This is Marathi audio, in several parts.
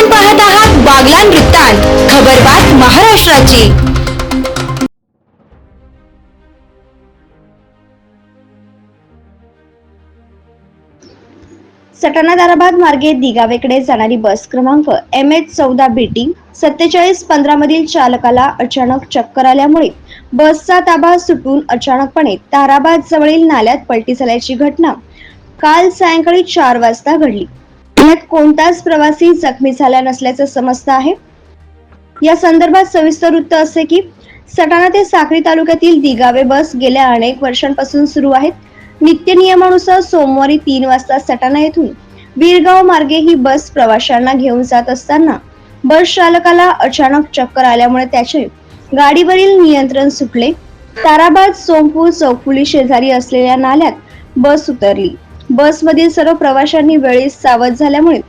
आपण पाहत आहात बागलान वृत्तांत. खबरबात महाराष्ट्राची. सटाणा दाराबाद मार्गे दिगावेकडे जाणारी बस क्रमांक एम एच चौदा बीटी सत्तेचाळीस पंधरा मधील चालकाला अचानक चक्कर आल्यामुळे बसचा ताबा सुटून अचानकपणे ताराबाद जवळील नाल्यात पलटी झाल्याची घटना काल सायंकाळी चार वाजता घडली. यात कोणताच प्रवासी जखमी झाला नसल्याचं समजतं आहे. या संदर्भात सविस्तर वृत्त असे की सटाणा ते साक्री तालुक्यातील दिगावे बस गेल्या अनेक वर्षांपासून सुरू आहेत. नित्य नियमानुसार सोमवारी तीन वाजता सटाणा येथून वीरगाव मार्गे ही बस प्रवाशांना घेऊन जात असताना बस चालकाला अचानक चक्कर आल्यामुळे त्याचे गाडीवरील नियंत्रण सुटले. ताराबाद सोमपूर चौफुली शेजारी असलेल्या नाल्यात बस उतरली. बसमधील सर्व प्रवाशांनी वेळीच सावध झाल्यामुळे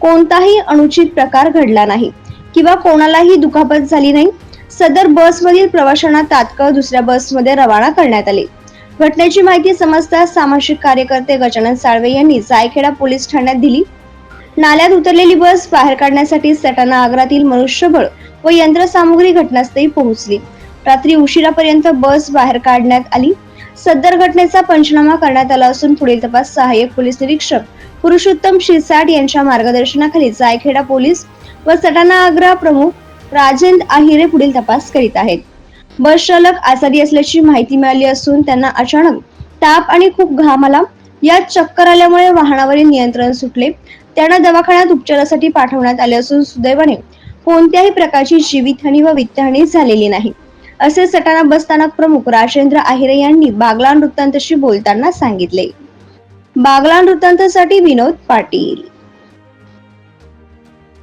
कोणताही अनुचित प्रकार घडला नाही किंवा कोणालाही दुखापत झाली नाही. सदर बसमधील प्रवाशांना तात्काळ दुसऱ्या बसमध्ये रवाना करण्यात आले. घटनेची माहिती समजताच सामाजिक कार्यकर्ते गजानन साळवे यांनी जायखेडा पोलीस ठाण्यात दिली. नाल्यात उतरलेली बस बाहेर काढण्यासाठी सटाणा आग्रातील मनुष्यबळ व यंत्रसामुग्री घटनास्थळी पोहोचली. रात्री उशिरापर्यंत बस बाहेर काढण्यात आली. सदर घटनेचा पंचनामा करण्यात आला असून पुढील तपास सहाय्यक पोलीस निरीक्षक पुरुषोत्तम शिरसाट यांच्या मार्गदर्शनाखाली जायखेडा पोलीस व सटाणा आग्रा प्रमुख राजेंद्र आहिरे पुढील तपास करीत आहेत. बस चालक आजारी असल्याची माहिती मिळाली असून त्यांना अचानक ताप आणि खूप घाम आला. यात चक्कर आल्यामुळे वाहनावरील नियंत्रण सुटले. त्यांना दवाखान्यात उपचारासाठी पाठवण्यात आले असून सुदैवाने कोणत्याही प्रकारची जीवितहानी व वित्तहानी झालेली नाही. असे सटाणा बसस्थानक प्रमुख राजेंद्र आहिरे यांनी बागलान वृत्तांतशी बोलताना सांगितले. बागलान वृत्तांतसाठी विनोद पाटील.